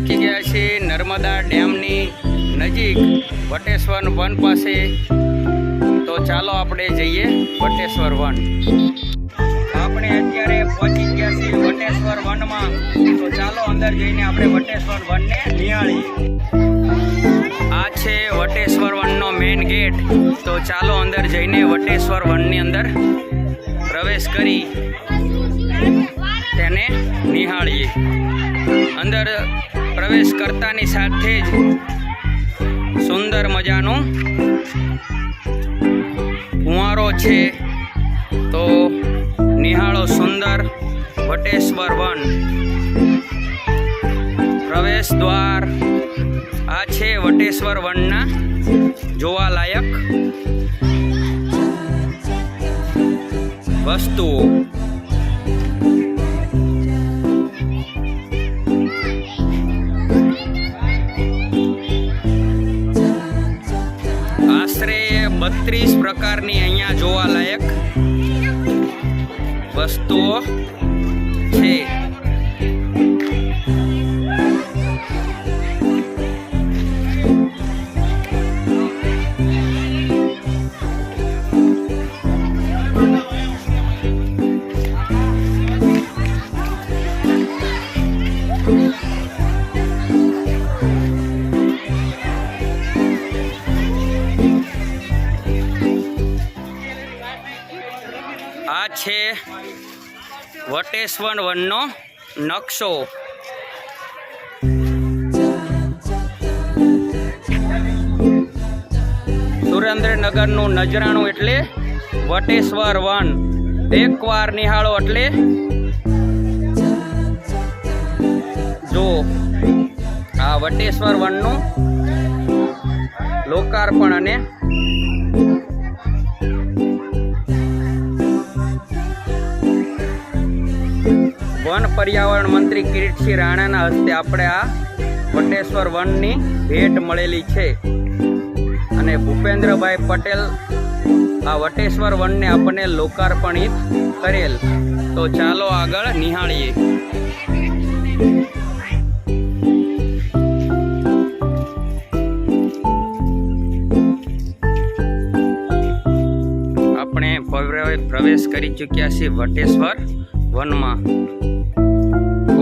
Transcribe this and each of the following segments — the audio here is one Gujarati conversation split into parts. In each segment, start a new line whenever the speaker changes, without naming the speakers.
પહોંચી ગયા છીએ નર્મદા ડેમની નજીક. વટેશ્વર વન પાસે. તો ચાલો આપણે જઈએ વટેશ્વર વન. આપણે અત્યારે પહોંચી ગયા છીએ વટેશ્વર વનમાં. તો ચાલો અંદર જઈને આપણે વટેશ્વર વનને નિહાળીએ. આ છે વટેશ્વર વનનો મેઇન ગેટ. તો ચાલો અંદર જઈને વટેશ્વર વનની અંદર પ્રવેશ કરી તેને નિહાળીએ. અંદર પ્રવેશ કરતાની સાથે જ સુંદર મજાનું કુંવારો છે. તો નિહાળો સુંદર વટેશ્વર વન. પ્રવેશ દ્વાર આ છે વટેશ્વર વનના જોવાલાયક વસ્તુઓ. બત્રીસ પ્રકારની અહીંયા જોવાલાયક વસ્તુઓ છે. વટેશ્વર વનનો નકશો. સુરેન્દ્રનગરનું નજરાણું એટલે વટેશ્વર વન. એકવાર નિહાળો એટલે જો આ વટેશ્વર વનનું લોકાર્પણ અને વન પર્યાવરણ મંત્રી કિરીટસિંહ રાણાના હસ્તે આપણે આ વટેશ્વર વનની ભેટ મળેલી છે. અને ભૂપેન્દ્રભાઈ પટેલ આ વટેશ્વર વનને આપણને લોકાર્પણિત કરેલ. તો ચાલો આગળ નિહાળીએ. આપણે પ્રવેશ કરી ચૂક્યા છીએ વટેશ્વર વનમાં.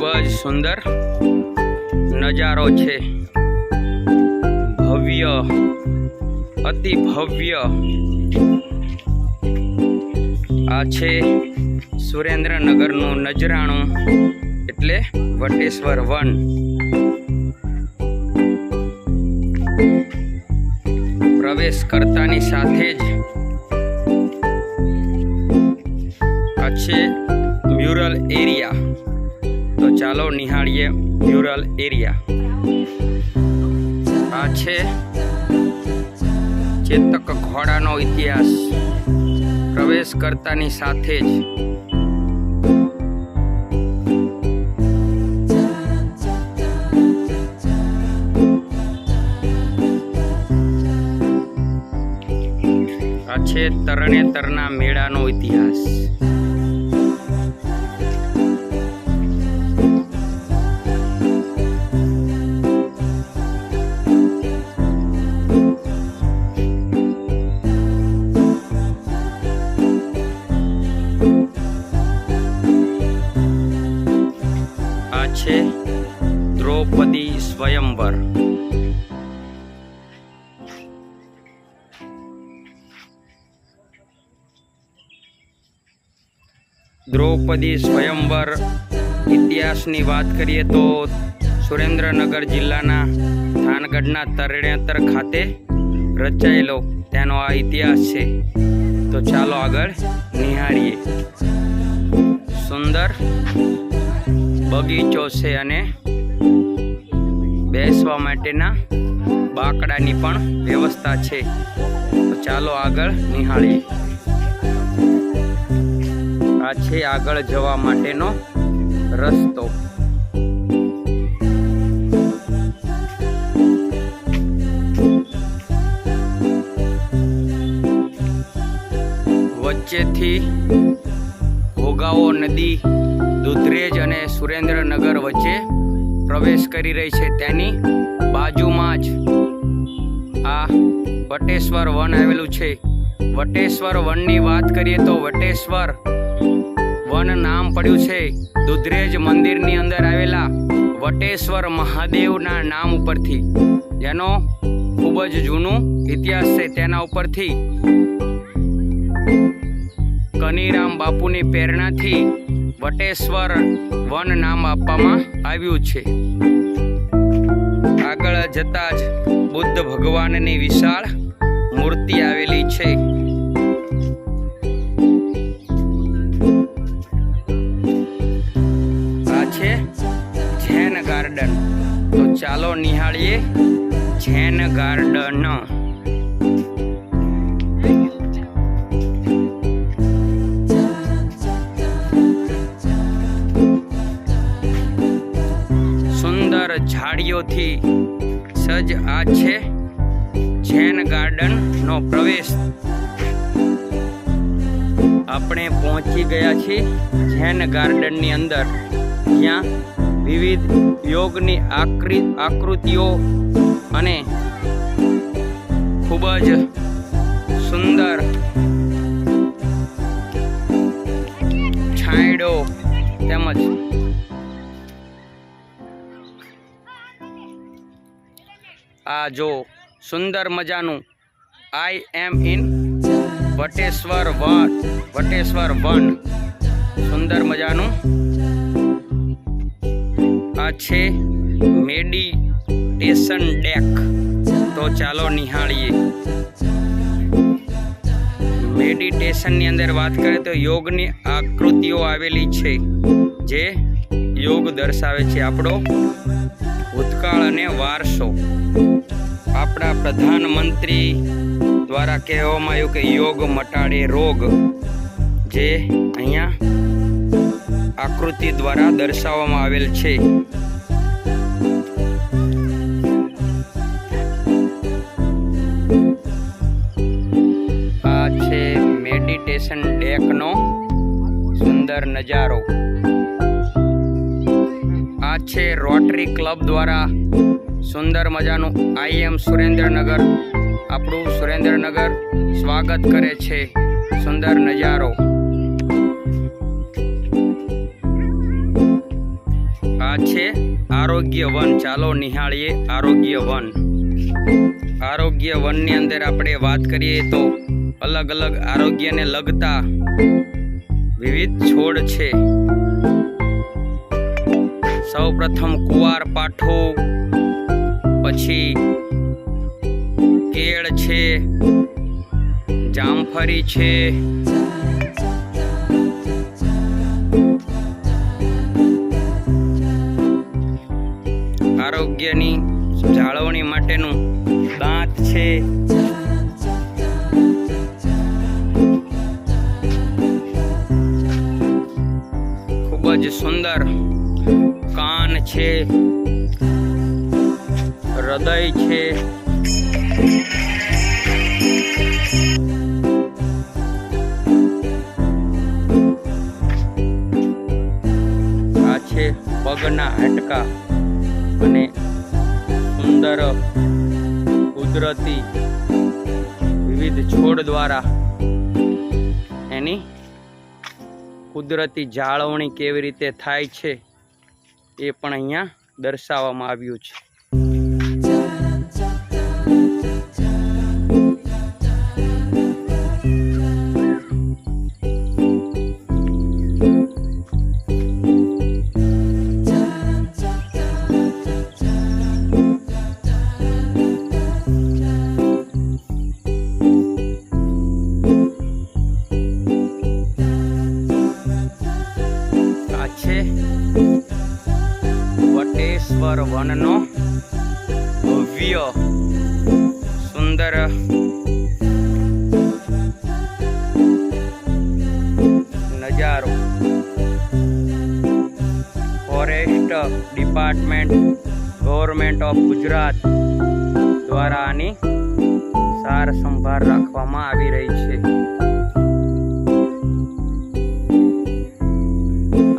ખૂબ જ સુંદર નજારો છે. ભવ્ય, અતિ ભવ્ય. આ છે સુરેન્દ્રનગરનું નજરાણું એટલે વટેશ્વર વન. પ્રવેશ કરતાની સાથે જ આ છે મ્યુરલ એરિયા. ચાલો નિહાળીએ મ્યુરલ એરિયા. આ છે ચેતક ઘોડાનો ઇતિહાસ. પ્રવેશ કરતાની સાથે જ. આ છે તરણેતરના મેળાનો ઇતિહાસ. દ્રૌપદી સ્વયંવર ઇતિહાસની વાત કરીએ તો સુરેન્દ્રનગર જિલ્લાના થાનગઢના તરણેતર ખાતે રચાયેલો તેનો આ ઇતિહાસ છે. તો ચાલો આગળ નિહાળીએ. સુંદર બગીચો છે અને બેસવા માટેના બાકડાની પણ વ્યવસ્થા છે. તો ચાલો આગળ નિહાળીએ. આ છે આગળ જવા માટેનો રસ્તો. વચ્ચેથી ભોગાવો નદી, દુધરેજ અને સુરેન્દ્રનગર વચ્ચે પ્રવેશ કરી રહી છે. તેની બાજુમાં જ આ વટેશ્વર વન આવેલું છે. વટેશ્વર વનની વાત કરીએ તો વટેશ્વર વન નામ પડ્યું છે. દુધરેજ મંદિરની અંદર આવેલા વટેશ્વર મહાદેવના નામ ઉપરથી. જેનો ખૂબ જ જૂનું ઇતિહાસ છે તેના ઉપરથી. કનીરામ બાપુની પ્રેરણાથી વટેશ્વર વન નામ આપવામાં આવ્યું છે. આગળ જતા જ બુદ્ધ ભગવાનની વિશાળ મૂર્તિ આવેલી છે. ચાલો નિહાળીએ જૈન ગાર્ડન. સુંદર ઝાડીઓથી સજ્જ આ છે જૈન ગાર્ડનનો પ્રવેશ. આપણે પહોંચી ગયા છીએ જૈન ગાર્ડનની અંદર. જ્યાં વિવિધ યોગની આકૃ આકૃતિઓ અને ખૂબ જ સુંદર છાંયડો તેમજ આ જો સુંદર મજાનું I am in Vateshwar Van Vateshwar Van. સુંદર મજાનું આ છે મેડિટેશન ડેક તો ચાલો નિહાળીએ. મેડિટેશનની અંદર વાત કરીએ તો યોગની આકૃતિઓ આવેલી છે, જે યોગ દર્શાવે છે આપણો ભૂતકાળ અને વારસો. આપણા પ્રધાનમંત્રી દ્વારા કહેવામાં આવ્યું કે યોગ મટાડે રોગ, જે અહીંયા આકૃતિ દ્વારા દર્શાવવામાં આવેલ છે. આ છે મેડિટેશન ડેકનો સુંદર નજારો. આ છે રોટરી ક્લબ દ્વારા સુંદર મજાનું આઈએમ સુરેન્દ્રનગર. આપણું સુરેન્દ્રનગર સ્વાગત કરે છે. સુંદર નજારો. આ છે, આરોગ્ય વન. ચાલો નિહાળીએ આરોગ્ય વન. આરોગ્ય વનની અંદર આપણે વાત કરીએ તો અલગ અલગ આરોગ્યને લગતા વિવિધ છોડ છે. સૌ પ્રથમ કુવાર પાઠો, પછી કેળ છે, જામફળી છે આરોગ્યની જાળવણી માટેનું દાંત છે. ખૂબ જ સુંદર કાન છે. હૃદય છે. આ છે પગના હાડકા. અને સુંદર કુદરતી વિવિધ છોડ દ્વારા એની કુદરતી જાળવણી કેવી રીતે થાય છે એ પણ અહીંયા દર્શાવવામાં આવ્યું છે. ડિપાર્ટમેન્ટ ગવર્મેન્ટ ઓફ ગુજરાત દ્વારા આની સાર સંભાળ રાખવામાં આવી રહી છે.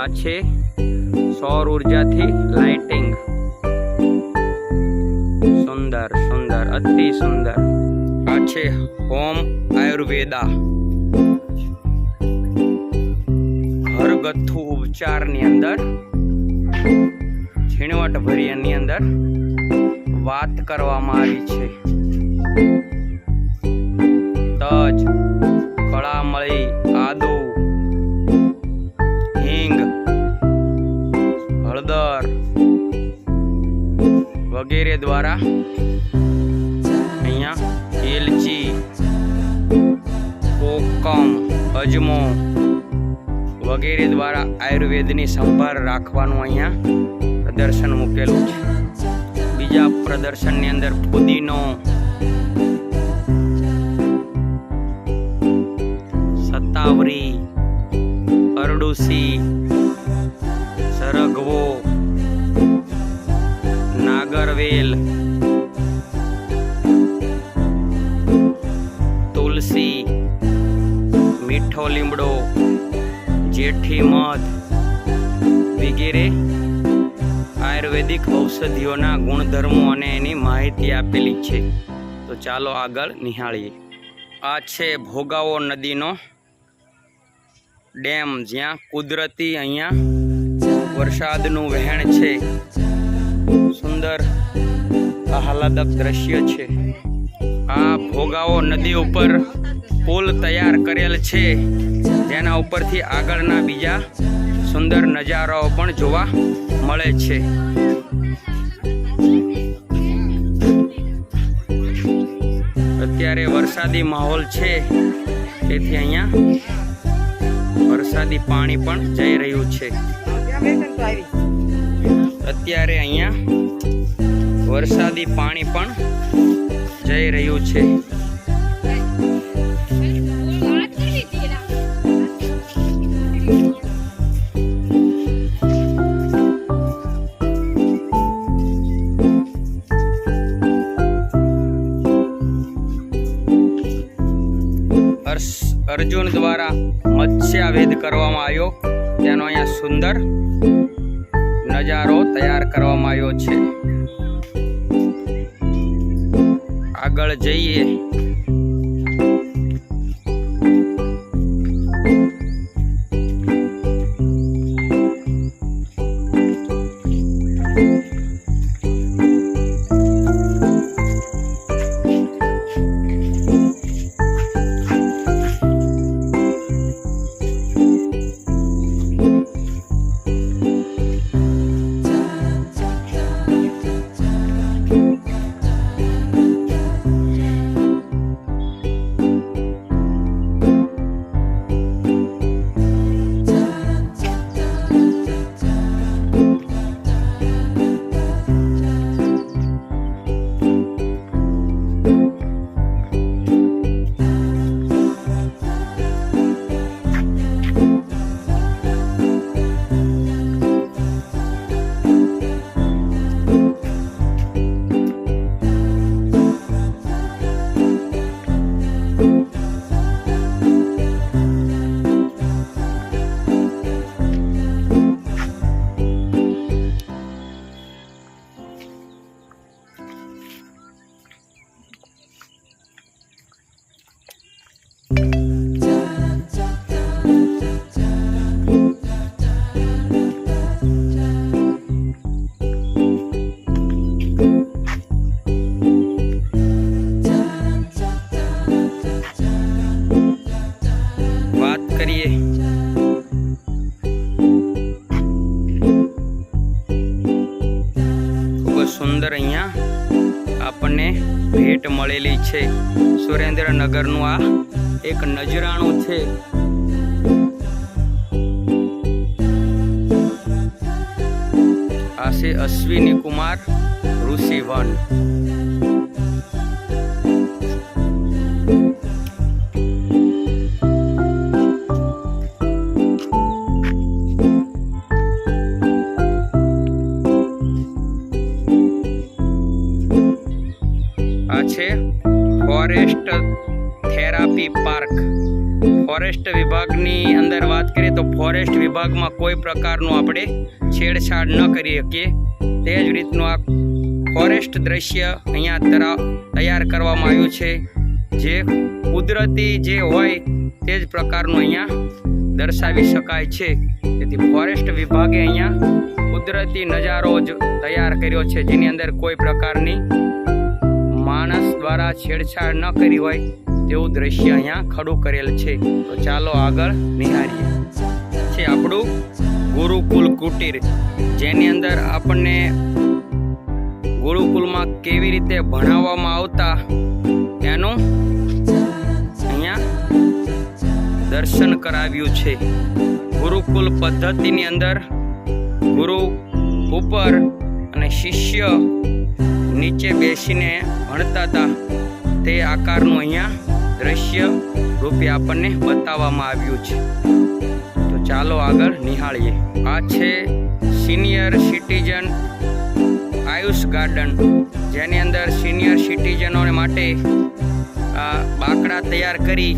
આ છે સૌર ઉર્જાથી લાઇટિંગ. સુંદર સુંદર, અતિ સુંદર. આ છે હોમ આયુર્વેદા. ઘરગથ્થુ ઉપચારની અંદર ઝીણવટ ભર્યાની અંદર વાત કરવામાં આવી છે. તજ, કળામળી, આદુ, હિંગ, હળદર વગેરે દ્વારા અહીંયા એલચી, કોકમ, અજમો વગેરે દ્વારા આયુર્વેદની સંભાળ રાખવાનું અહીંયા પ્રદર્શન મૂકેલું છે. બીજા પ્રદર્શનની અંદર ફુદીનો, સત્તાવરી, અરડુસી, સરગવો, નાગરવેલ, તુલસી, મીઠો લીમડો, જેઠી મધ આયુર્વેદિક ઔષધિઓના ગુણધર્મો અને એની માહિતી આપેલી છે. તો ચાલો આગળ નિહાળીએ. આ છે ભોગાવો નદીનો ડેમ, જ્યાં કુદરતી અહીંયા વરસાદનું વહેણ છે. સુંદર, આહલાદક દ્રશ્ય છે. આ ભોગાવો નદી ઉપર પુલ તૈયાર કરેલ છે. જેના ઉપરથી આગળના બીજા સુંદર નજારાઓ પણ જોવા મળે છે. અત્યારે વરસાદી માહોલ છે તેથી અહીંયા વરસાદી પાણી પણ જઈ રહ્યું છે. અત્યારે અહીંયા વરસાદી પાણી પણ જઈ રહ્યું છે. અર્જુન દ્વારા મત્સ્યાવેદ કરવામાં આવ્યો. તેનો અહીંયા સુંદર નજારો તૈયાર કરવામાં આવ્યો છે. આગળ જઈએ. સુરેન્દ્રનગરનું આ એક નજરાણું છે. આ છે અશ્વિની કુમાર ઋષિવન. પ્રકારનું આપણે છેડછાડ ન કરી શકીએ. તે જ રીતનું આ ફોરેસ્ટ દ્રશ્ય અહીંયા તરા, તૈયાર કરવામાં આવ્યું છે. જે કુદરતી જે હોય તે જ પ્રકારનું અહીંયા દર્શાવી શકાય છે. તેથી ફોરેસ્ટ વિભાગે અહીંયા કુદરતી નજારો જ તૈયાર કર્યો છે. જેની અંદર કોઈ પ્રકારની માણસ દ્વારા છેડછાડ ન કરી હોય તેવું દ્રશ્ય અહીંયા ખડું કરેલ છે. તો ચાલો આગળ નિહાળીએ. છે આપણું ગુરુકુલ કુટીર. જેની અંદર આપણને ગુરુકુલમાં કેવી રીતે ભણાવવામાં આવતા એનું અહીંયા દર્શન કરાવ્યું છે. ગુરુકુલ પદ્ધતિની અંદર ગુરુ ઉપર અને શિષ્ય નીચે બેસીને ભણતા હતા. તે આકારનું અહીંયા દ્રશ્ય રૂપે આપણને બતાવવામાં આવ્યું છે. ચાલો આગળ નિહાળીએ. આ છે સિનિયર સિટીઝન આયુષ ગાર્ડન જેની અંદર સિનિયર સિટીઝનો માટે બાકડા તૈયાર કરી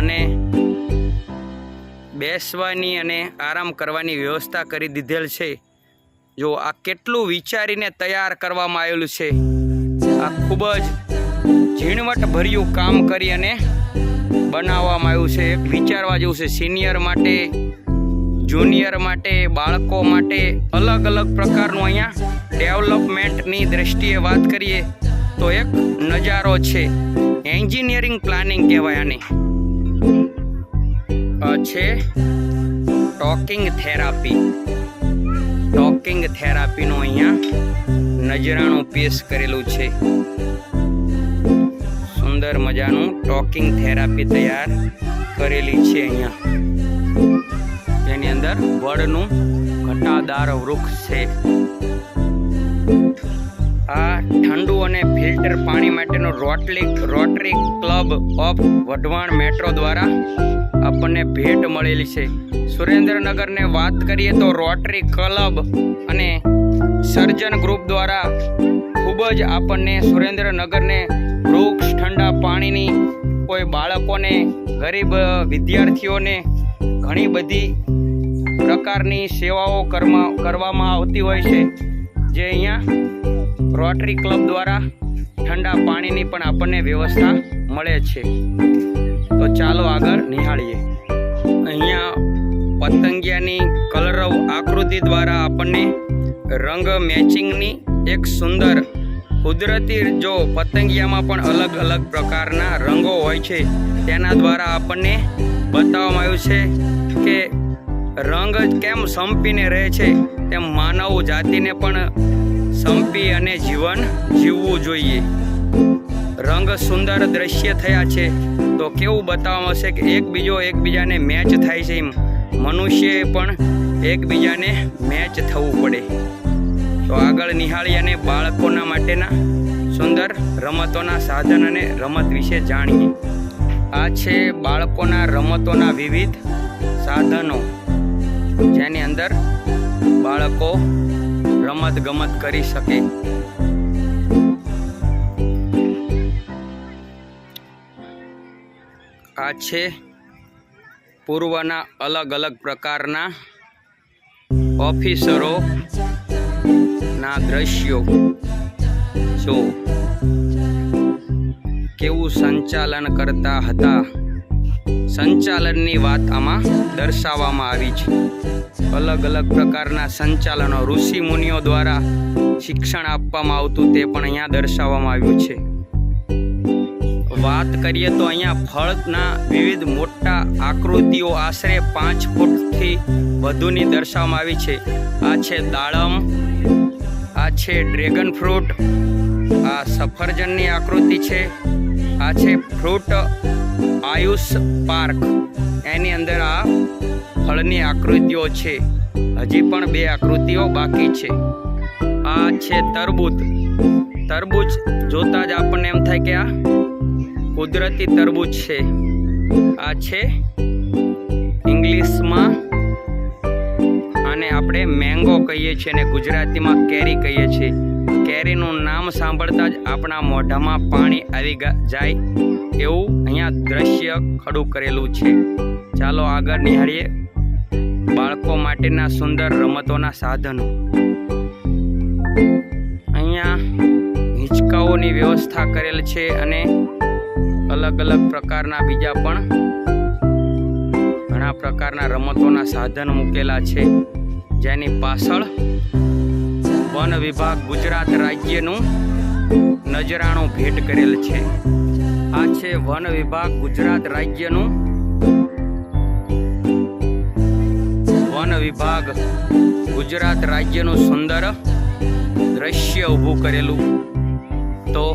અને બેસવાની અને આરામ કરવાની વ્યવસ્થા કરી દીધેલ છે. જો આ કેટલું વિચારીને તૈયાર કરવામાં આવેલું છે. આ ખૂબ જ ઝીણવટ ભર્યું કામ કરી અને બનાવવામાં આવ્યું છે એક વિચારવા જેવું છે. સિનિયર માટે જુનિયર માટે, બાળકો માટે અલગ અલગ પ્રકારનું અહીંયા ડેવલપમેન્ટની દ્રષ્ટિએ વાત કરીએ તો એક નજારો છે. એન્જિનિયરિંગ પ્લાનિંગ કહેવાય આને. છે ટોકિંગ થેરાપી ટોકિંગ થેરાપીનું અહીંયા નજરાણું પેશ કરેલું છે. સુંદર મજાનું ટોકિંગ થેરાપી તૈયાર કરેલી છે અહીંયા. જેની અંદર વડનું ઘટાદાર વૃક્ષ છે. આ ઠંડુ અને ફિલ્ટર પાણી માટેનો રોટલી, Rotary Club of Wadhwan Metro દ્વારા આપણને ભેટ મળેલી છે. સુરેન્દ્રનગરને વાત કરીએ તો રોટરી ક્લબ અને સર્જન ગ્રુપ દ્વારા ખૂબ જ આપણને સુરેન્દ્રનગરને વૃક્ષ, ઠંડા પાણીની કોઈ બાળકોને, ગરીબ વિદ્યાર્થીઓને ઘણી બધી પ્રકારની સેવાઓ કરવા કરવામાં આવતી હોય છે. જે અહીંયા રોટરી ક્લબ દ્વારા ઠંડા પાણીની પણ આપણને વ્યવસ્થા મળે છે. તો ચાલો આગળ નિહાળીએ. અહીંયા પતંગિયાની કલરવ આકૃતિ દ્વારા આપણને રંગ મેચિંગની એક સુંદર, કુદરતી જો પતંગિયામાં પણ અલગ અલગ પ્રકારના રંગો હોય છે. તેના દ્વારા આપણને બતાવવામાં આવ્યું છે કે રંગ કેમ સંપીને રહે છે, તેમ માનવ જાતિને પણ સંપી અને જીવન જીવવું જોઈએ. રંગ સુંદર દ્રશ્ય થયા છે, તો કેવું બતાવવામાં આવશે કે એકબીજો એકબીજાને મેચ થાય છે મનુષ્યએ પણ એકબીજાને મેચ થવું પડે. તો આગળ નિહાળી અને બાળકોના માટેના સુંદર રમતોના સાધન અને રમત વિશે જાણીએ. આ છે બાળકોના રમતોના વિવિધ સાધનો, જેની અંદર બાળકો રમત ગમત કરી શકે. આ છે પૂર્વના અલગ અલગ પ્રકારના ઓફિસરો ના દ્રશ્યો. જો કેવું સંચાલન કરતા હતા. સંચાલનની વાત આમાં દર્શાવવામાં આવી છે. અલગ અલગ પ્રકારના સંચાલનો ઋષિ મુનિઓ દ્વારા શિક્ષણ આપવામાં આવતું તે પણ અહીંયા દર્શાવવામાં આવ્યું છે. વાત કરીએ તો અહીંયા ફળના વિવિધ મોટા આકૃતિઓ આશરે પાંચ ફૂટથી વધુની દર્શાવવામાં આવી છે. આ છે દાડમ આ છે ડ્રેગન ફ્રૂટ. આ સફરજનની આકૃતિ છે. આ છે ફ્રૂટ આયુષ પાર્ક. એની અંદર આ ફળની આકૃતિઓ છે. હજી પણ બે આકૃતિઓ બાકી છે. આ છે તરબૂચ. તરબૂચ જોતા જ આપણને એમ થાય કે આ કુદરતી તરબૂચ છે. આ છે ઇંગ્લિશમાં આને આપણે મેંગો કહીએ છીએ અને ગુજરાતીમાં કેરી કહીએ છીએ. કેરીનું નામ સાંભળતા જ આપણા મોઢામાં પાણી આવી જાય એવું અહીંયા દ્રશ્ય ખડું કરેલું છે. ચાલો આગળ નિહાળીએ બાળકો માટેના સુંદર રમતોના સાધનો. અહીંયા હિંચકાઓની વ્યવસ્થા કરેલ છે અને અલગ અલગ પ્રકારના બીજા પણ ઘણા પ્રકારના રમતોના સાધન મૂકેલા છે. જેની પાછળ વન વિભાગ ગુજરાત રાજ્યનું નજરાણું ભેટ કરેલ છે. આ છે વન વિભાગ ગુજરાત રાજ્યનું વન વિભાગ ગુજરાત રાજ્યનું સુંદર દ્રશ્ય ઊભું કરેલું. તો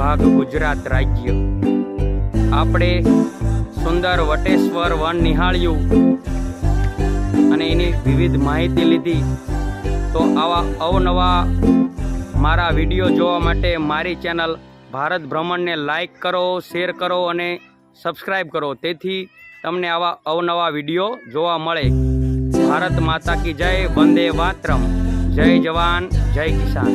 વિભાગ ગુજરાત રાજ્ય. આપણે સુંદર વટેશ્વર વન નિહાળ્યું અને એની વિવિધ માહિતી લીધી. તો આવા અવનવા મારા વીડિયો જોવા માટે મારી ચેનલ ભારત ભ્રમણને લાઈક કરો, શેર કરો અને સબસ્ક્રાઈબ કરો. તેથી તમને આવા અવનવા વીડિયો જોવા મળે. ભારત માતા કી જય, વંદે માતરમ. જય જવાન, જય કિસાન.